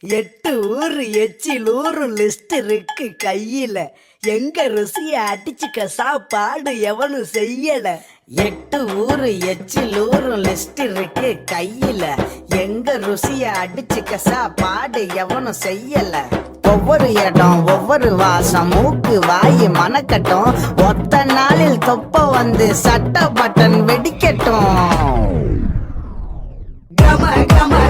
எட்டு ஊரு எச்சில் ஊரு லிஸ்ட் இருக்கு கையில. எங்க ருசிய அடிச்சுக்க சாப்பாடு எவனும் செய்யல. எட்டு ஊரு எச்சில் ஊரு லிஸ்ட் இருக்கு கையில. எங்க ருசிய அடிச்சுக்க சாப்பாடு எவனும் செய்யல. ஒவ்வொரு இடம் ஒவ்வொரு வாசம் மூக்கு வாய் மனக்கட்டும். ஒத்த நாளில் தொப்ப வந்து சட்ட பட்டன் வெடிக்கட்டும். கம கம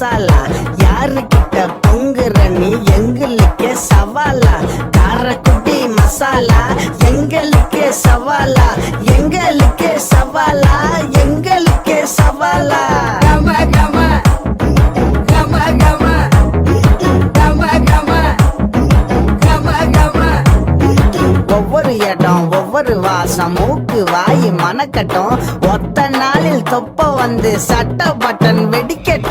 மசாலா யாருக்கிட்ட பொங்குற நீ எங்களுக்கே சவாலா? காரக்குட்டி மசாலா எங்களுக்கே சவாலா? எங்களுக்கே சவாலா? எங்களுக்கே சவாலா? கம கம கம கம இடம் ஒவ்வொரு வாசம் மூக்கு வாய் மனக்கட்டும். ஒத்த நாளில் தொப்ப வந்து சட்ட பட்டன் வெடிக்கட்டும்.